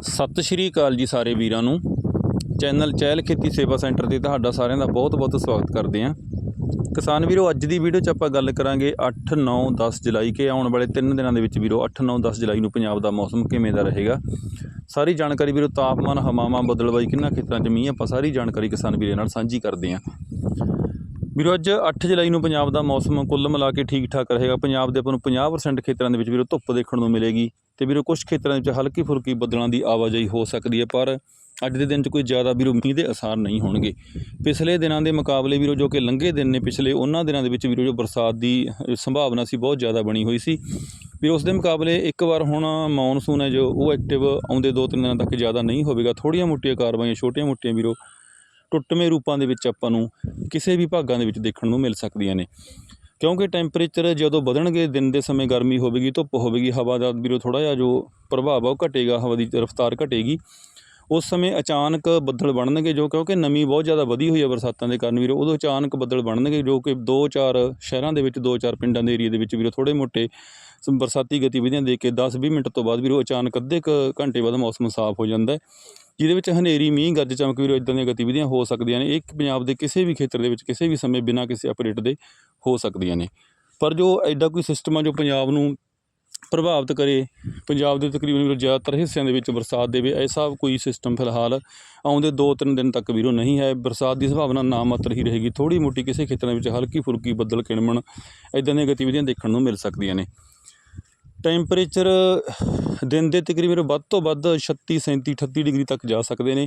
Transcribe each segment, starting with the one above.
ਸਤਿ ਸ਼੍ਰੀ ਅਕਾਲ ਜੀ ਸਾਰੇ ਵੀਰਾਂ ਨੂੰ। ਚੈਨਲ ਚਹਿਲ ਖੇਤੀ ਸੇਵਾ ਸੈਂਟਰ ਤੇ ਤੁਹਾਡਾ ਸਾਰਿਆਂ ਦਾ ਬਹੁਤ-ਬਹੁਤ ਸਵਾਗਤ ਕਰਦੇ ਹਾਂ। ਕਿਸਾਨ ਵੀਰੋ, ਅੱਜ ਦੀ ਵੀਡੀਓ 'ਚ ਆਪਾਂ ਗੱਲ ਕਰਾਂਗੇ 8 9 10 ਜੁਲਾਈ ਕੇ ਆਉਣ ਵਾਲੇ 3 ਦਿਨਾਂ ਦੇ ਵਿੱਚ ਵੀਰੋ 8 9 10 ਜੁਲਾਈ ਨੂੰ ਪੰਜਾਬ ਦਾ ਮੌਸਮ ਕਿਵੇਂ ਦਾ ਰਹੇਗਾ। ਸਾਰੀ ਜਾਣਕਾਰੀ ਵੀਰੋ, ਤਾਪਮਾਨ, ਹਵਾਵਾਂ, ਬਦਲਵਾਈ, ਕਿੰਨਾ ਖੇਤਰਾਂ 'ਚ ਮੀਂਹ, ਆਪਾਂ ਸਾਰੀ ਜਾਣਕਾਰੀ ਕਿਸਾਨ ਵੀਰੇ ਨਾਲ ਸਾਂਝੀ ਕਰਦੇ ਹਾਂ। ਵੀਰੋ, ਅੱਜ 8 ਜੁਲਾਈ ਨੂੰ ਪੰਜਾਬ ਦਾ ਮੌਸਮ ਕੁੱਲ ਮਿਲਾ ਕੇ ਠੀਕ ਠਾਕ ਰਹੇਗਾ। ਪੰਜਾਬ ਦੇ ਆਪਾਂ ਨੂੰ 50% ਖੇਤਰਾਂ ਦੇ ਵਿੱਚ ਵੀਰੋ ਧੁੱਪ ਦੇਖਣ ਨੂੰ ਮਿਲੇਗੀ। ਤੇ ਵੀਰੋ ਕੁਝ ਖੇਤਰਾਂ ਵਿੱਚ ਹਲਕੀ ਫੁਲਕੀ ਬੱਦਲਾਂ ਦੀ ਆਵਾਜਾਈ ਹੋ ਸਕਦੀ ਹੈ, ਪਰ ਅੱਜ ਦੇ ਦਿਨ 'ਚ ਕੋਈ ਜ਼ਿਆਦਾ ਵੀਰੋ ਮੀਂਹ ਦੇ ਅਸਾਰ ਨਹੀਂ ਹੋਣਗੇ। ਪਿਛਲੇ ਦਿਨਾਂ ਦੇ ਮੁਕਾਬਲੇ ਵੀਰੋ ਜੋ ਕਿ ਲੰਘੇ ਦਿਨ ਨੇ ਪਿਛਲੇ, ਉਹਨਾਂ ਦਿਨਾਂ ਦੇ ਵਿੱਚ ਵੀਰੋ ਜੋ ਬਰਸਾਤ ਦੀ ਸੰਭਾਵਨਾ ਸੀ ਬਹੁਤ ਜ਼ਿਆਦਾ ਬਣੀ ਹੋਈ ਸੀ। ਵੀਰੋ ਉਸ ਦੇ ਮੁਕਾਬਲੇ ਇੱਕ ਵਾਰ ਹੁਣ ਮੌਨਸੂਨ ਹੈ ਜੋ ਉਹ ਐਕਟਿਵ ਆਉਂਦੇ ਦੋ ਤਿੰਨ ਦਿਨਾਂ ਤੱਕ ਜ਼ਿਆਦਾ ਨਹੀਂ ਹੋਵੇਗਾ। ਥੋੜ੍ਹੀਆਂ ਮੋਟੀਆਂ ਕਾਰਵਾਈਆਂ, ਛੋਟੀਆਂ ਮੋਟੀਆਂ ਵੀਰੋ ਟੁੱਟਵੇਂ ਰੂਪਾਂ ਦੇ ਵਿੱਚ ਆਪਾਂ ਨੂੰ ਕਿਸੇ ਵੀ ਭਾਗਾਂ ਦੇ ਵਿੱਚ ਦੇਖਣ ਨੂੰ ਮਿਲ ਸਕਦੀਆਂ ਨੇ। ਕਿਉਂਕਿ ਟੈਂਪਰੇਚਰ ਜਦੋਂ ਵਧਣਗੇ, ਦਿਨ ਦੇ ਸਮੇਂ ਗਰਮੀ ਹੋਵੇਗੀ, ਧੁੱਪ ਹੋਵੇਗੀ, ਹਵਾ ਦਾ ਵੀਰੋ ਥੋੜਾ ਜਿਹਾ ਜੋ ਪ੍ਰਭਾਵ ਆ ਉਹ ਘਟੇਗਾ, ਹਵਾ ਦੀ ਰਫ਼ਤਾਰ ਘਟੇਗੀ। ਉਸ ਸਮੇਂ ਅਚਾਨਕ ਬੱਦਲ ਬਣਨਗੇ ਜੋ ਕਿਉਂਕਿ ਨਮੀ ਬਹੁਤ ਜ਼ਿਆਦਾ ਵਧੀ ਹੋਈ ਹੈ ਬਰਸਾਤਾਂ ਦੇ ਕਾਰਨ ਵੀਰੋ, ਉਦੋਂ ਅਚਾਨਕ ਬੱਦਲ ਬਣਨਗੇ ਜੋ ਕਿ ਦੋ ਚਾਰ ਸ਼ਹਿਰਾਂ ਦੇ ਵਿੱਚ ਦੋ ਚਾਰ ਪਿੰਡਾਂ ਦੇ ਏਰੀਆ ਦੇ ਵਿੱਚ ਵੀਰੋ ਥੋੜੇ ਮੋਟੇ ਸ- ਬਰਸਾਤੀ ਗਤੀਵਿਧੀਆਂ ਦੇ ਕੇ 10-20 ਮਿੰਟ ਤੋਂ ਬਾਅਦ ਵੀਰੋ ਅਚਾਨਕ ਅੱਧੇ ਕੁ ਘੰਟੇ ਬਾਅਦ ਮੌਸਮ ਸਾਫ਼ ਹੋ ਜਾਂਦਾ ਹੈ। ਜਿਹਦੇ ਵਿੱਚ ਹਨੇਰੀ, ਮੀਂਹ ਗੱਜ ਚਮਕ ਵੀਰੋ ਇਦਾਂ ਦੀਆਂ ਗਤੀਵਿਧੀਆਂ ਹੋ ਸਕਦੀਆਂ ਨੇ। ਇਹ ਪੰਜਾਬ ਦੇ ਕਿਸੇ ਵੀ ਖੇਤਰ ਦੇ ਵਿੱਚ, ਕਿਸੇ ਵੀ ਸਮੇਂ ਬਿਨਾਂ ਕਿਸੇ ਅਪਡੇਟ ਦੇ ਹੋ ਸਕਦੀਆਂ ਨੇ। ਪਰ ਜੋ ਐਡਾ ਕੋਈ ਸਿਸਟਮ ਆ ਜੋ ਪੰਜਾਬ ਨੂੰ ਪ੍ਰਭਾਵਿਤ ਕਰੇ, ਪੰਜਾਬ ਦੇ ਤਕਰੀਬਨ ਵੀਰੋ ਜ਼ਿਆਦਾਤਰ ਹਿੱਸਿਆਂ ਦੇ ਵਿੱਚ ਬਰਸਾਤ ਦੇਵੇ ਐਸਾ ਕੋਈ ਸਿਸਟਮ ਫਿਲਹਾਲ ਆਉਂਦੇ 2-3 ਦਿਨ ਤੱਕ ਵੀਰੋ ਨਹੀਂ ਹੈ। ਬਰਸਾਤ ਦੀ ਸੰਭਾਵਨਾ ਨਾ ਮਾਤਰ ਹੀ ਰਹੇਗੀ। ਥੋੜੀ ਮੋਟੀ ਕਿਸੇ ਖੇਤਰਾਂ ਦੇ ਵਿੱਚ ਹਲਕੀ ਫੁਲਕੀ ਬੱਦਲ ਕਿਣਮਣ ਇਦਾਂ ਦੀਆਂ ਗਤੀਵਿਧੀਆਂ ਦੇਖਣ ਨੂੰ ਮਿਲ ਸਕਦੀਆਂ ਨੇ। ਟੈਂਪਰੇਚਰ ਦਿਨ ਦੇ ਤਕਰੀਬਨ ਵੱਧ ਤੋਂ ਵੱਧ 36 37 38 ਡਿਗਰੀ ਤੱਕ ਜਾ ਸਕਦੇ ਨੇ।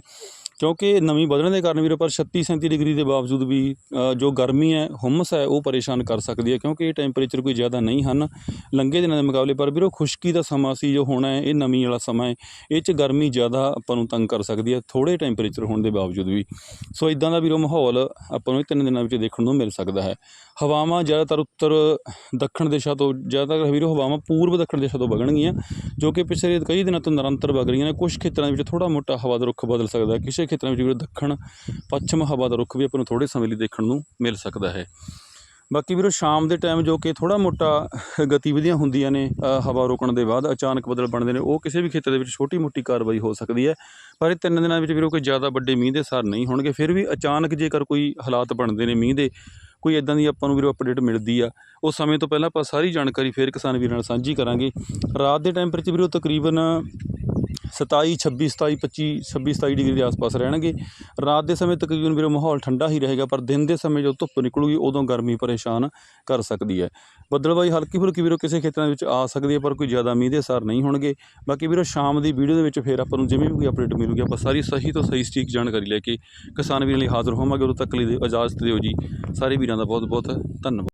ਕਿਉਂਕਿ ਨਮੀ ਵਧਣ ਦੇ ਕਾਰਨ ਵੀਰੋ, ਪਰ 36 37 ਡਿਗਰੀ ਦੇ ਬਾਵਜੂਦ ਵੀ ਜੋ ਗਰਮੀ ਹੈ, ਹੁਮਸ ਹੈ, ਉਹ ਪਰੇਸ਼ਾਨ ਕਰ ਸਕਦੀ ਹੈ, ਕਿਉਂਕਿ ਇਹ ਟੈਂਪਰੇਚਰ ਕੋਈ ਜ਼ਿਆਦਾ ਨਹੀਂ ਹਨ ਲੰਘੇ ਦਿਨਾਂ ਦੇ ਮੁਕਾਬਲੇ। ਪਰ ਵੀਰੋ, ਖੁਸ਼ਕੀ ਦਾ ਸਮਾਂ ਸੀ, ਜੋ ਹੋਣਾ ਹੈ, ਇਹ ਨਮੀ ਵਾਲਾ ਸਮਾਂ ਹੈ, ਇਹ 'ਚ ਗਰਮੀ ਜ਼ਿਆਦਾ ਆਪਾਂ ਨੂੰ ਤੰਗ ਕਰ ਸਕਦੀ ਹੈ ਥੋੜੇ ਟੈਂਪਰੇਚਰ ਹੋਣ ਦੇ ਬਾਵਜੂਦ ਵੀ। ਸੋ ਇਦਾਂ ਦਾ ਵੀਰੋ ਮਾਹੌਲ ਆਪਾਂ ਨੂੰ ਇਹ ਤਿੰਨ ਦਿਨਾਂ ਵਿੱਚ ਦੇਖਣ ਨੂੰ ਮਿਲ ਸਕਦਾ ਹੈ। ਹਵਾਵਾਂ ਜ਼ਿਆਦਾਤਰ ਉੱਤਰ ਦੱਖਣ ਦਿਸ਼ਾ ਤੋਂ, ਜ਼ਿਆਦਾਤਰ ਵੀਰੋ, ਹਵਾਵਾਂ ਪੂਰਬ ਦੱਖਣ ਦਿਸ਼ਾ ਤੋਂ ਵਗਣਗੀਆਂ, ਜੋ ਕਿ ਪਿਛਲੇ ਕਈ ਦਿਨਾਂ ਤੋਂ ਨਿਰੰਤਰ ਵਗ ਰਹੀਆਂ ਨੇ। ਕੁਝ ਖੇਤਰਾਂ ਦੇ ਵਿੱਚ ਥੋੜਾ ਮੋਟਾ ਹਵਾ ਦਾ ਰੁੱਖ ਬਦਲ ਸਕਦਾ ਹੈ, ਕਿਸੇ ਖੇਤਰਾਂ ਵਿੱਚ ਵੀਰੋ ਦੱਖਣ, ਪੱਛਮ ਹਵਾ ਦਾ ਰੁੱਖ ਵੀ ਆਪਾਂ ਨੂੰ ਥੋੜੇ ਸਮੇਂ ਲਈ ਦੇਖਣ ਨੂੰ ਮਿਲ ਸਕਦਾ ਹੈ। ਬਾਕੀ ਵੀਰੋ, ਸ਼ਾਮ ਦੇ ਟਾਈਮ ਜੋ ਕਿ ਥੋੜਾ ਮੋਟਾ ਗਤੀਵਿਧੀਆਂ ਹੁੰਦੀਆਂ ਨੇ ਹਵਾ ਰੁਕਣ ਦੇ ਬਾਅਦ ਅਚਾਨਕ ਬੱਦਲ ਬਣਦੇ ਨੇ, ਉਹ ਕਿਸੇ ਵੀ ਖੇਤਰ ਦੇ ਵਿੱਚ ਛੋਟੀ ਮੋਟੀ ਕਾਰਵਾਈ ਹੋ ਸਕਦੀ ਹੈ। ਪਰ ਇਹ ਤਿੰਨ ਦਿਨਾਂ ਵਿੱਚ ਵੀਰੋ, ਕੋਈ ਜ਼ਿਆਦਾ ਵੱਡੇ ਮੀਂਹ ਦੇ ਸਾਰ ਨਹੀਂ ਹੋਣਗੇ। ਫਿਰ ਵੀ ਅਚਾਨਕ ਜੇਕਰ ਕੋਈ ਹਾਲਾਤ ਬਣਦੇ ਨੇ ਮੀਂਹ ਦੇ, ਕੋਈ ਇਦਾਂ ਦੀ ਆਪਾਂ ਨੂੰ ਵੀਰੋ ਅਪਡੇਟ ਮਿਲਦੀ ਆ ਉਹ ਸਮੇਂ ਤੋਂ ਪਹਿਲਾਂ ਆਪਾਂ ਸਾਰੀ ਜਾਣਕਾਰੀ ਫੇਰ ਕਿਸਾਨ ਵੀਰਾਂ ਨਾਲ ਸਾਂਝੀ ਕਰਾਂਗੇ। ਰਾਤ ਦੇ ਟੈਂਪਰੇਚਰ ਵੀਰੋ ਤਕਰੀਬਨ 27 26 27 25 26 27 ਡਿਗਰੀ ਦੇ ਆਸ-ਪਾਸ ਰਹਿਣਗੇ। ਰਾਤ ਦੇ ਸਮੇਂ ਤਕਰੀਬਨ ਵੀਰੋ ਮਾਹੌਲ ਠੰਡਾ ਹੀ ਰਹੇਗਾ, ਪਰ ਦਿਨ ਦੇ ਸਮੇਂ ਜਦੋਂ ਧੁੱਪ ਨਿਕਲੂਗੀ, ਉਦੋਂ ਗਰਮੀ ਪਰੇਸ਼ਾਨ ਕਰ ਸਕਦੀ ਹੈ। ਬੱਦਲਬਾਈ ਹਲਕੀ ਫੁਲਕੀ ਵੀਰੋ ਕਿਸੇ ਖੇਤਰਾਂ ਵਿੱਚ ਆ ਸਕਦੀ ਹੈ, ਪਰ ਕੋਈ ਜ਼ਿਆਦਾ ਮੀਂਹ ਦੇ ਅਸਰ ਨਹੀਂ ਹੋਣਗੇ। ਬਾਕੀ ਵੀਰੋ, ਸ਼ਾਮ ਦੀ ਵੀਡੀਓ ਦੇ ਵਿੱਚ ਫੇਰ ਆਪਾਂ ਨੂੰ ਜਿਵੇਂ ਵੀ ਕੋਈ ਅਪਡੇਟ ਮਿਲੂਗੀ, ਆਪਾਂ ਸਾਰੀ ਸਹੀ ਤੋਂ ਸਹੀ ਸਟੀਕ ਜਾਣਕਾਰੀ ਲੈ ਕੇ ਕਿਸਾਨ ਵੀਰਾਂ ਲਈ ਹਾਜ਼ਰ ਹੋਵਾਂਗੇ। ਉਦੋਂ ਤੱਕ ਲਈ ਇਜਾਜ਼ਤ ਦਿਓ ਜੀ। ਸਾਰੇ ਵੀਰਾਂ ਦਾ ਬਹੁਤ ਬਹੁਤ ਧੰਨਵਾਦ।